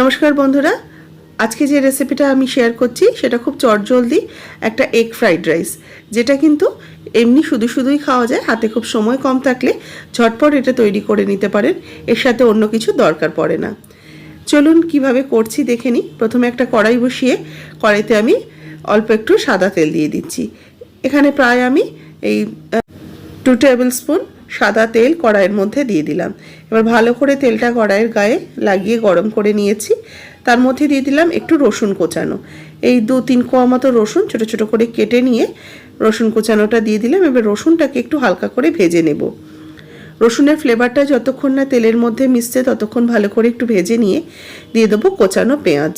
নমস্কার বন্ধুরা। আজকে যে রেসিপিটা আমি শেয়ার করছি, সেটা খুব চটজলদি একটা এগ ফ্রাইড রাইস যেটা কিন্তু এমনি শুধু শুধুই খাওয়া যায়, হাতে খুব সময় কম থাকলে ঝটপট এটা তৈরি করে নিতে পারেন, এর সাথে অন্য কিছু দরকার পড়ে না। চলুন কীভাবে করছি দেখে নিই। প্রথমে একটা কড়াই বসিয়ে কড়াইতে আমি অল্প একটু সাদা তেল দিয়ে দিচ্ছি। এখানে প্রায় আমি এই টু টেবিল স্পুন সাদা তেল কড়াইয়ের মধ্যে দিয়ে দিলাম। এবার ভালো করে তেলটা কড়াইয়ের গায়ে লাগিয়ে গরম করে নিয়েছি। তার মধ্যে দিয়ে দিলাম একটু রসুন কোচানো। এই দু তিন কোয়া মতো রসুন ছোট ছোট করে কেটে নিয়ে রসুন কোচানোটা দিয়ে দিলাম। এবার রসুনটাকে একটু হালকা করে ভেজে নেব। রসুনের ফ্লেভারটা যতক্ষণ না তেলের মধ্যে মিশছে, ততক্ষণ ভালো করে একটু ভেজে নিয়ে দিয়ে দেবো কোচানো পেঁয়াজ।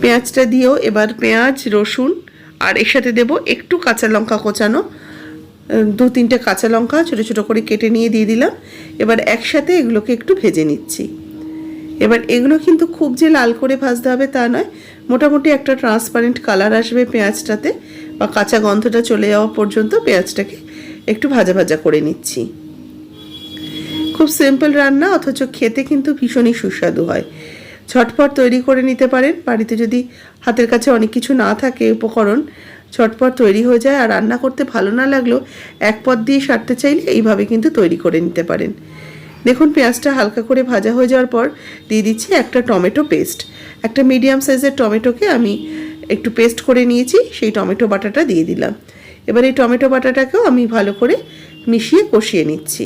পেঁয়াজটা দিয়েও এবার পেঁয়াজ, রসুন আর এর সাথে দেবো একটু কাঁচা লঙ্কা কোচানো। দু তিনটে কাঁচা লঙ্কা ছোটো ছোটো করে কেটে নিয়ে দিয়ে দিলাম। এবার একসাথে এগুলোকে একটু ভেজে নিচ্ছি। এবার এগুলো কিন্তু খুব যে লাল করে ভাজতে হবে তা নয়, মোটামুটি একটা ট্রান্সপারেন্ট কালার আসবে পেঁয়াজটাতে বা কাঁচা গন্ধটা চলে যাওয়া পর্যন্ত পেঁয়াজটাকে একটু ভাজা ভাজা করে নিচ্ছি। খুব সিম্পল রান্না, অথচ খেতে কিন্তু ভীষণই সুস্বাদু হয়। ঝটপট তৈরি করে নিতে পারেন। বাড়িতে যদি হাতের কাছে অনেক কিছু না থাকে উপকরণ ঝটপট তৈরি হয়ে যায় আর রান্না করতে ভালো না লাগলেও এক পদ দিয়ে সারতে চাইলে এইভাবে কিন্তু তৈরি করে নিতে পারেন। দেখুন, পেঁয়াজটা হালকা করে ভাজা হয়ে যাওয়ার পর দিয়ে দিচ্ছি একটা টমেটো পেস্ট। একটা মিডিয়াম সাইজের টমেটোকে আমি একটু পেস্ট করে নিয়েছি, সেই টমেটো বাটাটা দিয়ে দিলাম। এবার এই টমেটো বাটাটাকেও আমি ভালো করে মিশিয়ে কষিয়ে নিচ্ছি।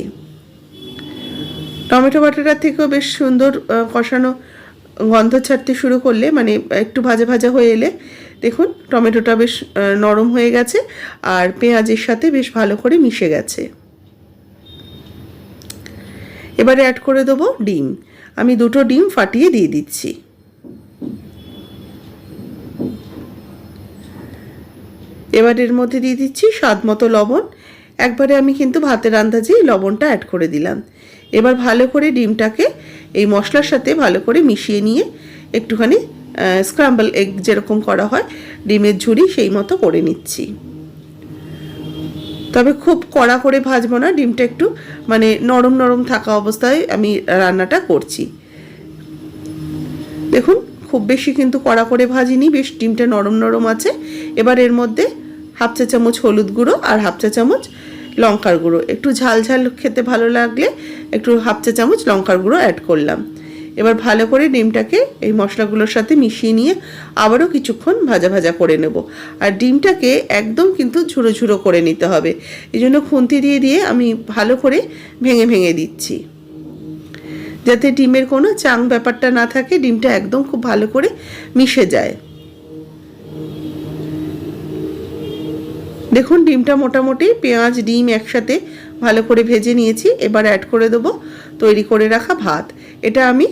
টমেটো বাটাটা থেকেও বেশ সুন্দর কষানো গন্ধ ছাড়তে শুরু করলে মানে একটু ভাজা ভাজা হয়ে এলে দেখুন, টমেটোটা বেশ নরম হয়ে গেছে আর পেঁয়াজের সাথে বেশ ভালো করে মিশে গেছে। এবারে অ্যাড করে দেবো ডিম। আমি দুটো ডিম ফাটিয়ে দিয়ে দিচ্ছি। এবার এর মধ্যে দিয়ে দিচ্ছি স্বাদ মতো লবণ। একবারে আমি কিন্তু ভাতের আন্দাজেই লবণটা অ্যাড করে দিলাম। এবার ভালো করে ডিমটাকে এই মশলার সাথে ভালো করে মিশিয়ে নিয়ে একটুখানি স্ক্রাম্বল এগ যেরকম করা হয়, ডিমের ঝুড়ি সেই মতো করে নিচ্ছি। তবে খুব কড়া করে ভাজবো না, ডিমটা একটু মানে নরম নরম থাকা অবস্থায় আমি রান্নাটা করছি। দেখুন, খুব বেশি কিন্তু কড়া করে ভাজিনি, বেশ ডিমটা নরম নরম আছে। এবার এর মধ্যে হাফ চা চামচ হলুদ গুঁড়ো আর হাফ চা চামচ লঙ্কার গুঁড়ো। একটু ঝাল ঝাল খেতে ভালো লাগলে একটু হাফ চা চামচ লঙ্কার গুঁড়ো অ্যাড করলাম। এবার ভালো করে ডিমটাকে এই মশলাগুলোর সাথে মিশিয়ে নিয়ে আবারও কিছুক্ষণ ভাজা ভাজা করে নেব। আর ডিমটাকে একদম কিন্তু ঝুড়ো ঝুড়ো করে নিতে হবে। এই জন্য খুন্তি দিয়ে দিয়ে আমি ভালো করে ভেঙে ভেঙে দিচ্ছি। যাতে ডিমের কোনো চাং ব্যাপারটা না থাকে, ডিমটা একদম খুব ভালো করে মিশে যায়। দেখুন, ডিমটা মোটামুটি পেঁয়াজ, ডিম একসাথে ভালো করে ভেজে নিয়েছি। এবার অ্যাড করে দেবো তৈরি করে রাখা ভাত। এটা আমি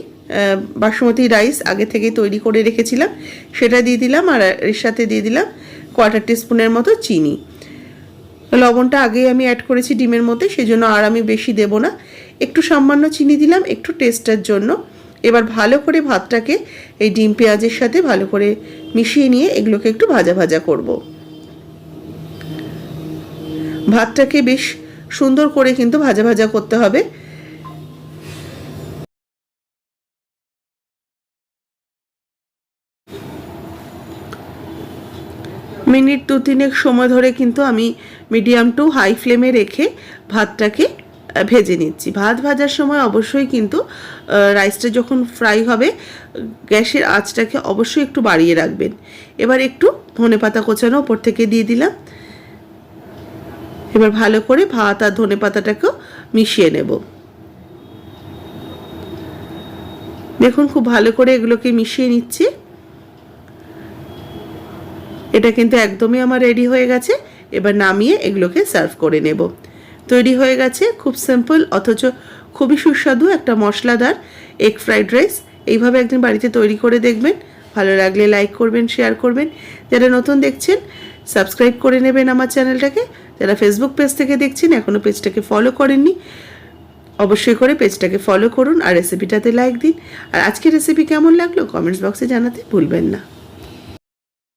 বাসমতি রাইস আগে থেকে তৈরি করে রেখেছিলাম। সেটা দিয়ে দিলাম আর এর সাথে দিয়ে দিলাম কোয়ার্টার টিস্পুনের মতো চিনি। লবণটা আগেই আমি অ্যাড করেছি ডিমের মধ্যে, সেজন্য আর আমি বেশি দেব না। একটু সামান্য চিনি দিলাম, একটু টেস্টের জন্য। এবার ভালো করে ভাতটাকে এই ডিম পেঁয়াজের সাথে ভালো করে মিশিয়ে নিয়ে এগুলোকে একটু ভাজা ভাজা করব। ভাতটাকে বেশ সুন্দর করে কিন্তু ভাজা ভাজা করতে হবে। মিনিট দু তিনেক সময় ধরে কিন্তু আমি মিডিয়াম টু হাই ফ্লেমে রেখে ভাতটাকে ভেজে নিচ্ছি। ভাত ভাজার সময় অবশ্যই কিন্তু রাইসটা যখন ফ্রাই হবে, গ্যাসের আঁচটাকে অবশ্যই একটু বাড়িয়ে রাখবেন। এবার একটু ধনে পাতা কোচানো ওপর থেকে দিয়ে দিলাম। এবার ভালো করে ভাত আর ধনে পাতাটাকেও মিশিয়ে নেব। দেখুন, খুব ভালো করে এগুলোকে মিশিয়ে নিচ্ছি। এটা কিন্তু একদমই আমার রেডি হয়ে গেছে। এবার নামিয়ে এগুলোকে সার্ভ করে নেব। তৈরি হয়ে গেছে খুব সিম্পল অথচ খুবই সুস্বাদু একটা মশলাদার এগ ফ্রাইড রাইস এইভাবে একদিন বাড়িতে তৈরি করে দেখবেন। ভালো লাগলে লাইক করবেন শেয়ার করবেন। যারা নতুন দেখছেন সাবস্ক্রাইব করে নেবেন আমার চ্যানেলটাকে যারা ফেসবুক পেজ থেকে দেখছেন এখনও পেজটাকে ফলো করেননি, অবশ্যই করে পেজটাকে ফলো করুন আর রেসিপিটাতে লাইক দিন। আর আজকের রেসিপি কেমন লাগল কমেন্টস বক্সে জানাতে ভুলবেন না।